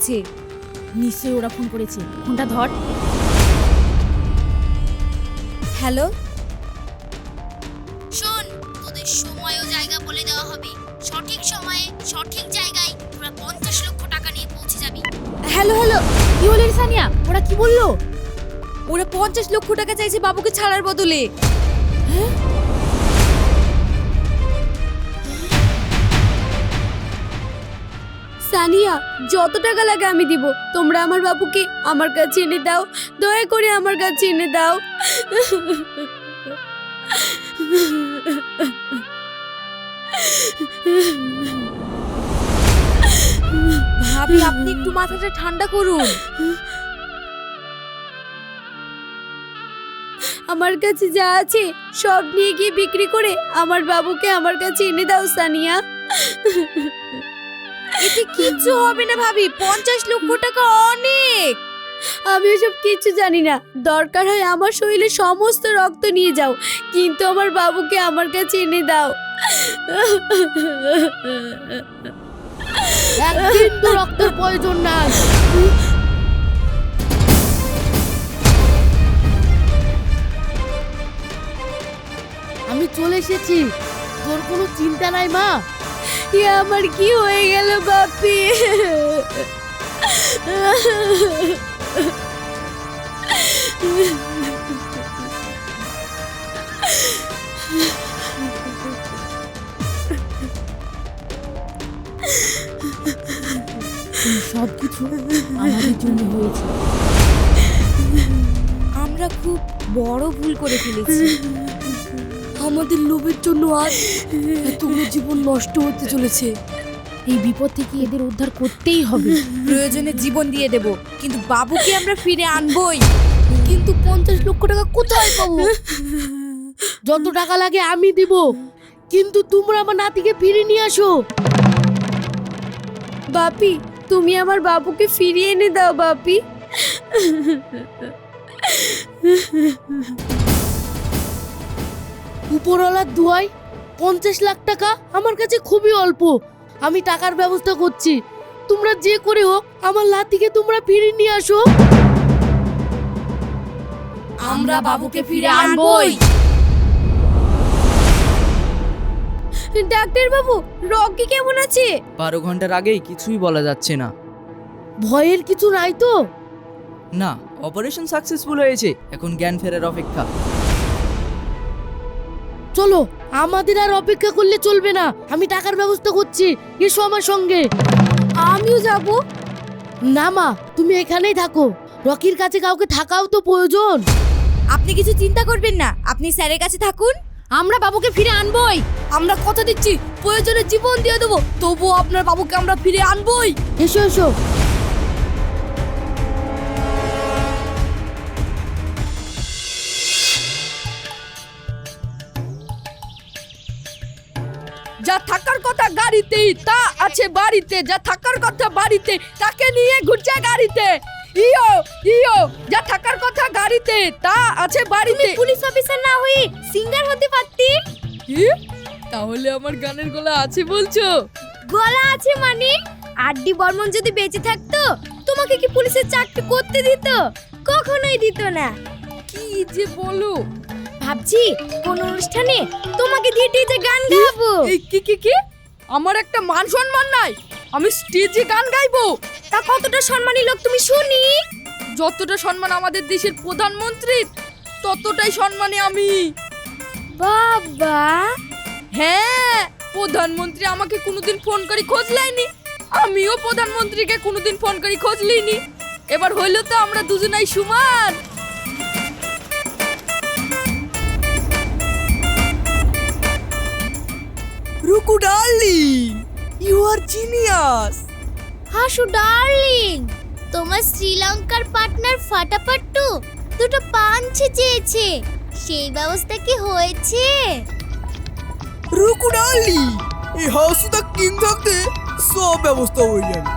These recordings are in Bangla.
এসেছে নিশ্চয়ই ওরা ফোন করেছে। ফোনটা ধর। হ্যালো? শোন তোদের সময় ও জায়গা বলে দেওয়া হবে। সঠিক সময়ে সঠিক জায়গায় তোরা পঞ্চাশ লক্ষ টাকা নিয়ে পৌঁছে যাবি। হ্যালো হ্যালো কি হলো রে সানিয়া? ওরা কি বলল? ওরা পঞ্চাশ লক্ষ টাকা চাইছে বাবুকে ছাড়ার বদলে। হ্যাঁ? সানিয়া যত টাকা লাগে আমি দিব। তোমরা আমার বাবুকে আমার কাছে এনে দাও। দয়া করে আমার কাছে এনে দাও। ভাবি আপনি একটু মাথাটা ঠান্ডা করুন। আমার কাছে যা আছে সব নিয়ে গিয়ে বিক্রি করে আমার বাবুকে আমার কাছে এনে দাও সানিয়া। এতে কিচ্ছু হবে না ভাবি পঞ্চাশ লক্ষ টাকা অনেক। আমি এসব কিছু জানি না। দরকার হয় আমার শরীরে সমস্ত রক্ত নিয়ে যাও কিন্তু আমার বাবুকে আমার কাছে এনে দাও। একদিন তো রক্তের প্রয়োজন নাই। আমি চলে এসেছি। তোর কোনো চিন্তা নাই মা? আমার, কি হয়ে গেল বাপি? সব কিছু আমাদের জন্য হয়েছে। আমরা খুব বড় ভুল করে ফেলেছি। আমাদের লোভের জন্য আজ এতগুলো জীবন নষ্ট হতে চলেছে। এই বিপদ থেকে এদের উদ্ধার করতেই হবে। প্রয়োজনে জীবন দিয়ে দেব কিন্তু বাবুকে আমরা ফিরে আনবই। কিন্তু পঞ্চাশ লক্ষ টাকা কোথায় পাবো? যত টাকা লাগে আমি দিব কিন্তু তোমরা আমার নাতিকে ফিরে নিয়ে আসো। বাপি তুমি আমার বাবুকে ফিরিয়ে এনে দাও বাপি। উপরওয়ালার দুয়াই পঞ্চাশ লাখ টাকা আমার কাছে খুবই অল্প। আমি টাকার ব্যবস্থা করছি। তোমরা যে করে হোক আমার লাতিকে তোমরা ফিরে নিয়ে আসো। আমরা বাবুকে ফিরে আনবই। ডাক্তার বাবু রকি কেমন আছে? বারো ঘণ্টার আগেই কিছুই বলা যাচ্ছে না। ভয়ের কিছু নাই তো? না অপারেশন সাকসেসফুল হয়েছে। এখন জ্ঞান ফেরার অপেক্ষা। চলো আমাদের আর অপেক্ষা করলে চলবে না। আমি টাকার ব্যবস্থা করছি। এসো আমার সঙ্গে। আমিও যাব। না মা তুমি এখানেই থাকো। রকির কাছে কাউকে থাকাও তো প্রয়োজন। আপনি কিছু চিন্তা করবেন না। আপনি স্যারের কাছে থাকুন। আমরা বাবুকে ফিরে আনবই। আমরা কথা দিচ্ছি। প্রয়োজনে জীবন দিয়ে দেবো। তবুও আপনার বাবুকে আমরা ফিরে আনবই। এসো এসো। গাড়িতেই তা আছে বাড়িতে যা থাকার কথা বাড়িতে তাকে নিয়ে ঘুরছে গাড়িতে। ইয়ো ইয়ো যা থাকার কথা গাড়িতে তা আছে বাড়িতে। পুলিশ অফিসার না হয়ে সিঙ্গার হতে পারতি? কি? তাহলে আমার গানের গলা আছে বলছো? গলা আছে মানে? আড্ডি বর্মন যদি বেঁচে থাকতো তোমাকে কি পুলিশের চাকরি করতে দিত? কখনোই দিত না। কি যে বলো? ভাবছি কোন অনুষ্ঠানে তোমাকে দিয়ে যে গান গাবো। কি কি কি? আমার একটা মান সম্মান নাই। আমি স্টেজে গান গাইবো। তা কতটা সম্মানী লোক তুমি শুনি? যতটা সম্মান আমাদের দেশের প্রধানমন্ত্রীর ততটাই সম্মানে আমি। বাবা। হ্যাঁ প্রধানমন্ত্রী আমাকে কোনোদিন ফোন করে খোঁজ লাইনি আমিও প্রধানমন্ত্রীকে কোনোদিন ফোন করে খোঁজ লইনি এবার হইল তো আমরা দুজনাই সমান। Darling you are genius Hasu darling তোমার শ্রীলঙ্কার পার্টনার ফাটাফাট্টু দুটো পাঞ্চে চেয়েছে। সেই ব্যবস্থা কি হয়েছে? রুকু ডার্লিং এই হাউসটা কিং থাকতে সব ব্যবস্থা হয়ে যাবে।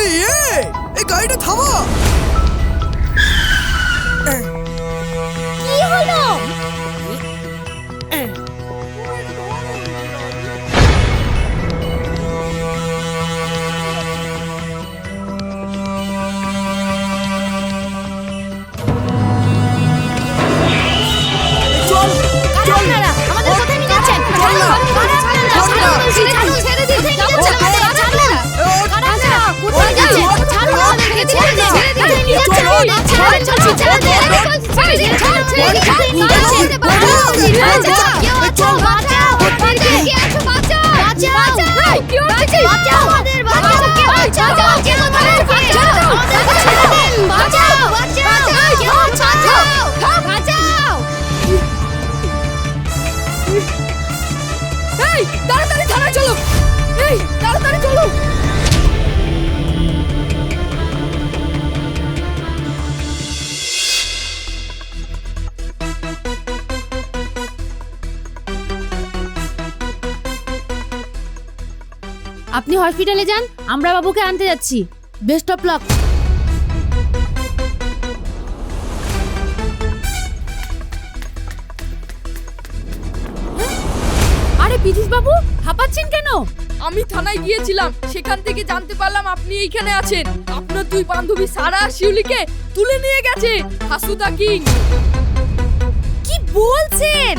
এই এই গাড়িটা থামা! বাঁচাও হসপিটালে যান আমরা বাবুকে আনতে যাচ্ছি। বেস্ট অফ লাক আরে বিদিশ বাবু হাঁপাচ্ছেন কেন? আমি থানায় গিয়েছিলাম সেখান থেকে জানতে পারলাম আপনি এইখানে আছেন। আপনার দুই বান্ধবী সারা শিউলিকে তুলে নিয়ে গেছে হাসুদা কিং। কি বলছেন?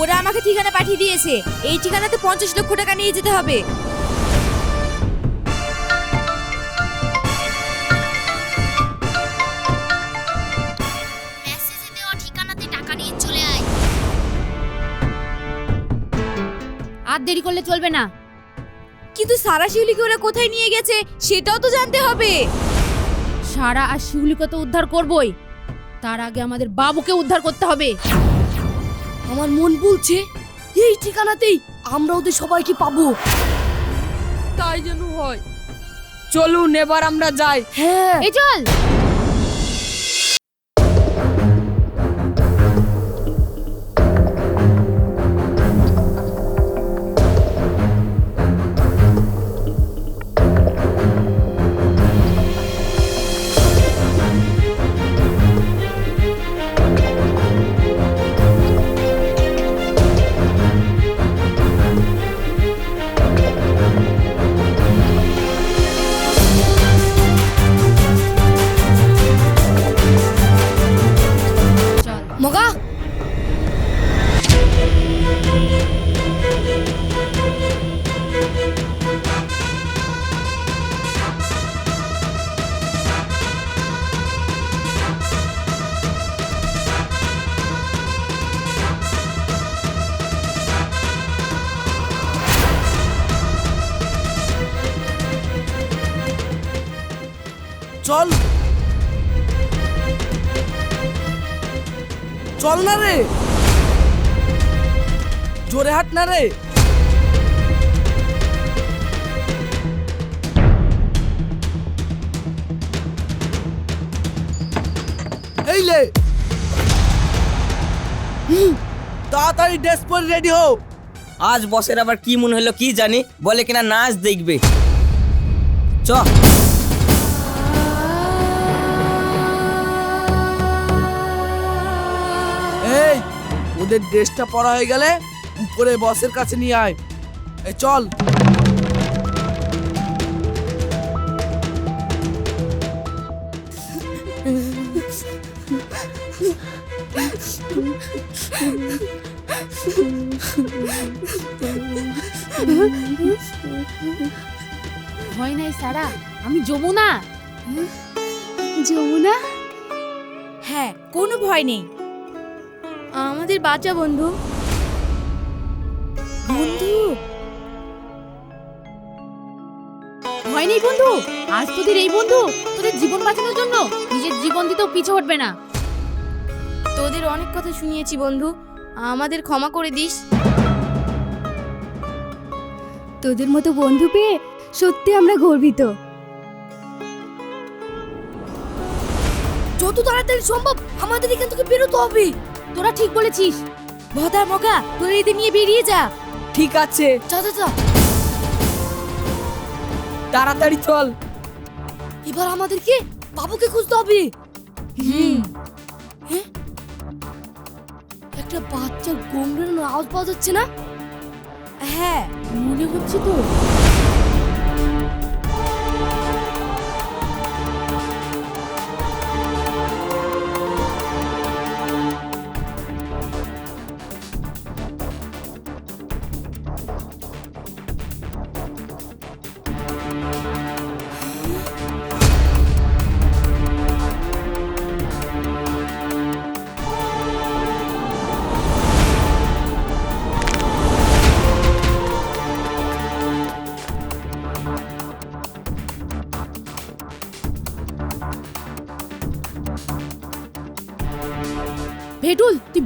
ওরা আমাকে ঠিকানা পাঠিয়ে দিয়েছে। এই ঠিকানাতে পঞ্চাশ লক্ষ টাকা নিয়ে যেতে হবে। ঠিকানাতে টাকা নিয়ে চলে আয়। আর দেরি করলে চলবে না। কিন্তু সারা শিউলিকে ওরা কোথায় নিয়ে গেছে সেটাও তো জানতে হবে। সারা আর শিউলিকে তো উদ্ধার করবই। তার আগে আমাদের বাবুকে উদ্ধার করতে হবে। আমার মন বলছে এই ঠিকানাতেই আমরা ওদের সবাইকে পাবো। তাই যেন হয়। চলুন এবার আমরা যাই। হ্যাঁ। এই চল। চল। চল না রে। জোরে হাট না রে। এই লে। তাড়াতাড়ি ড্রেস পরে রেডি হও। আজ বসের আবার কি মনে হলো কি জানি? বলে কিনা নাচ দেখবে। চ। ওদের ড্রেসটা পরা হয়ে গেলে উপরে বসের কাছে নিয়ে আয়। এই চল। ভয় নাই সারা। আমি যমুনা। যমুনা? হ্যাঁ কোনো ভয় নেই। আমাদের বাচ্চা বন্ধু। বন্ধু? ভয় নেই, বন্ধু। আজ তোদের এই, বন্ধু, তোদের জীবন বাঁচানোর জন্য নিজের জীবন দিতেও পিছু হটবে না। তোদের অনেক কথা শুনিয়েছি, বন্ধু। আমাদের ক্ষমা করে দিস। তোদের মতো বন্ধু পেয়ে সত্যি আমরা গর্বিত। যত তাড়াতাড়ি সম্ভব আমাদের এখান থেকে বেরোতে হবে। তোরা ঠিক বলেছিস। ভদা মগা তোরা এদের নিয়ে বেরিয়ে যা। ঠিক আছে। যা যা তাড়াতাড়ি চল। এবার আমাদেরকে বাবুকে খুঁজতে হবে। হুম। হ্যাঁ? একটা বাচ্চার গোমড়ানোর আওয়াজ পাওয়া যাচ্ছে না? হ্যাঁ মনে হচ্ছে তো।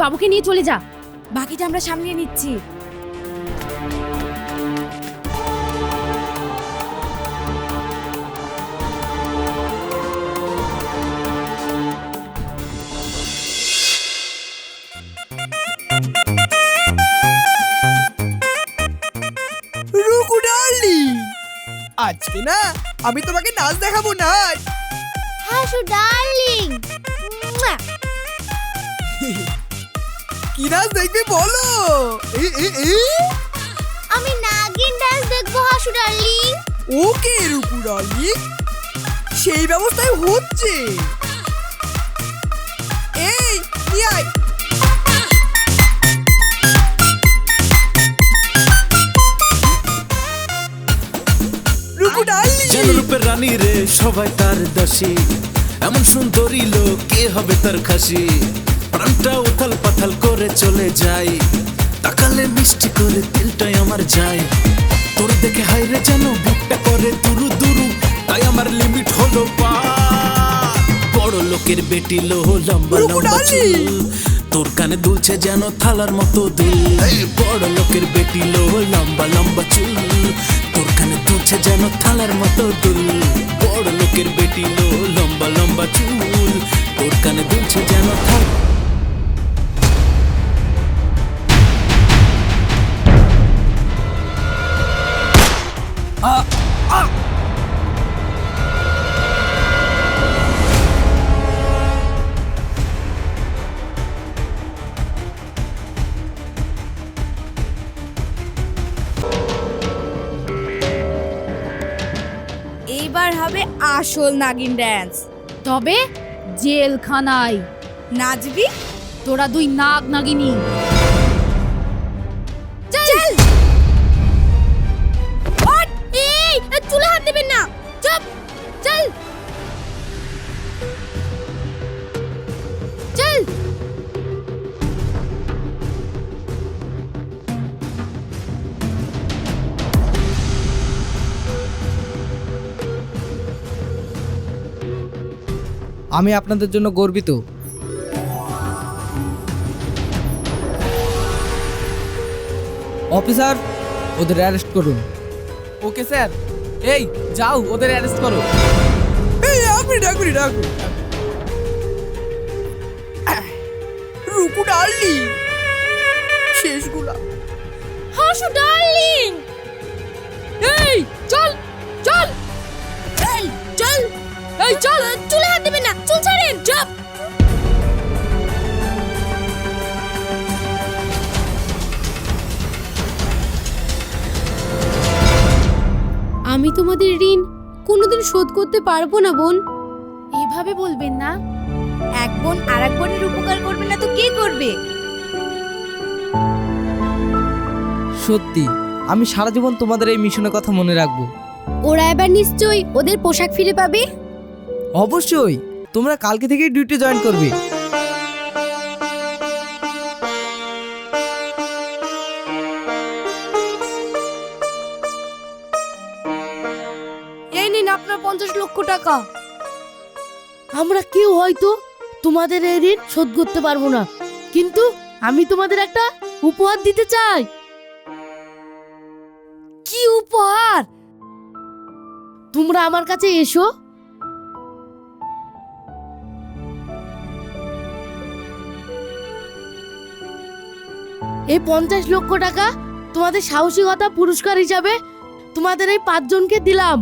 বাবুকে নিয়ে চলে যা। বাকিটা আমরা সামলিয়ে নিচ্ছি। রুকু ডার্লিং! আজকে না আমি তোমাকে নাচ দেখাবো নাচ! হাসু ডার্লিং! কি নাচ দেখবে বলো। এ, এ, এ? আমি নাগিন ডান্স দেখব হাসু ডার্লিং। ওকে রুকু ডার্লিং। সেই ব্যবস্থায় হচ্ছে। এই নিয়ে আয়। যেন রূপের রানী রে সবাই তার দাসী। এমন সুন্দরী লোক কে হবে তার খাসি? প্রাণটা উথাল পাথাল করে চলে যায় তাকালে মিষ্টি করে দিলটাই আমার যায়। তোর দেখে হাইরে যেন বুকটা করে দুরু দুরু তাই আমার লিমিট হলো পার। বড় লোকের বেটি লো লম্বা লম্বা চুল। তোর কানে দুলছে যেন থালার মতো দুল। বড় লোকের বেটি লো লম্বা লম্বা চুল। তোর কানে দুলছে যেন থালার মতো দুল। বড় লোকের বেটি লো লম্বা লম্বা চুল। তোর কানে দুলছে যেন থাল এইবার হবে আসল নাগিন ড্যান্স তবে জেলখানায়। নাচবি? তোরা দুই নাগ নাগিনী। আমি আপনাদের জন্য গর্বিত। অফিসার ওদের অ্যারেস্ট করুন। Okay sir. এই যাও ওদের অ্যারেস্ট করো। এই আপনি ডাকুন ডাকুন রুকু ডার্লিং। শেষগুলা। হাসু ডার্লিং। এই চল চল চল চল। এই চল চুলে হাত দেবেন না। চুল ছাড়েন চুপ। আমি তোমাদের ঋণ কোনোদিন শোধ করতে পারব না বোন। এভাবে বলবেন না। এক বোন আর এক বোনের উপকার করবে না তো কে করবে? সত্যি আমি সারা জীবন তোমাদের এই মিশনের কথা মনে রাখব। ওরা এবার নিশ্চয়ই ওদের পোশাক ফিরে পাবে? অবশ্যই। তোমরা কালকে থেকেই ডিউটি জয়েন করবে। এই নিন আপনার পঞ্চাশ লক্ষ টাকা। আমরা কেউ হয়তো তোমাদের এই ঋণ শোধ করতে পারব না। কিন্তু আমি তোমাদের একটা উপহার দিতে চাই। কি উপহার? তোমরা আমার কাছে এসো। এই পঞ্চাশ লক্ষ টাকা তোমাদের সাহসিকতা পুরস্কার হিসাবে তোমাদের এই পাঁচজনকে দিলাম।